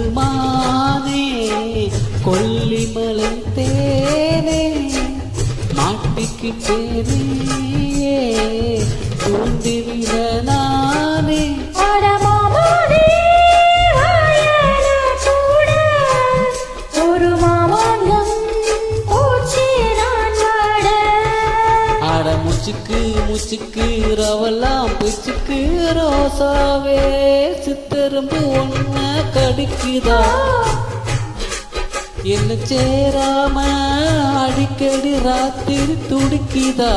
கொஞ்சம் கொல்லிமலை தேனே மாட்டிக்கு மாட்டிக்கிட்டேனே தூண்டிவிட முச்சுக்கு முச்சுக்கு ரவெல்லாம் பிச்சுக்கு ரோசாவே சித்தரும்பு ஒன்ன கடிக்குதா? என்ன சேராம அடிக்கடி ராத்திரி துடிக்குதா?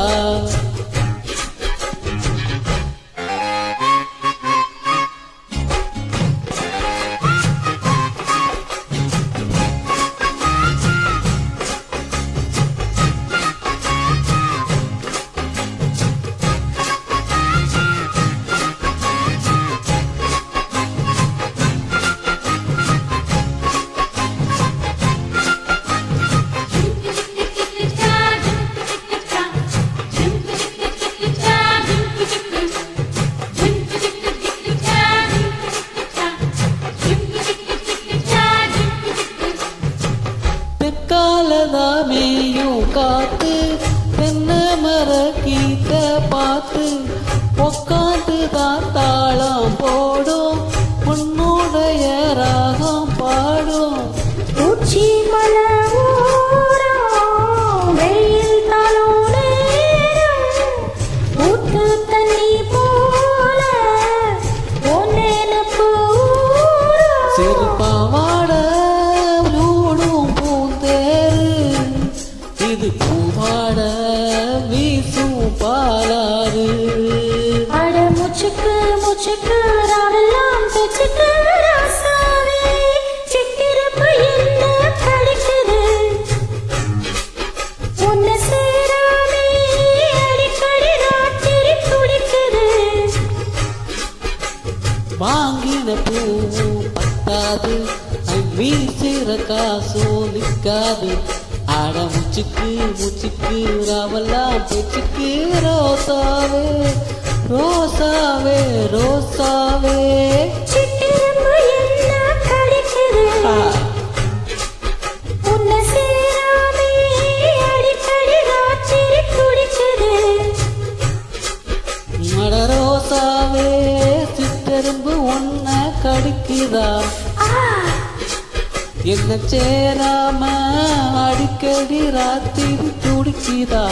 காத்து தென்னை மர கீத்த பார்த்து உக்காந்து பாலாறு. அட முச்சுக்கு முச்சுக்கு வாங்கின பூவும் பத்தாது. காசும் நிற்காது. அட முச்சுக்கு முச்சுக்கு ராவெல்லாம் பேச்சுக்கு ரோசாவே ரோசாவே ரோசாவே. ரோசாவே சித்தரும்பு ஒன்ன கடிக்குதா? என்ன சேராம அடிக்கடி ராத்திரி துடிக்குதா?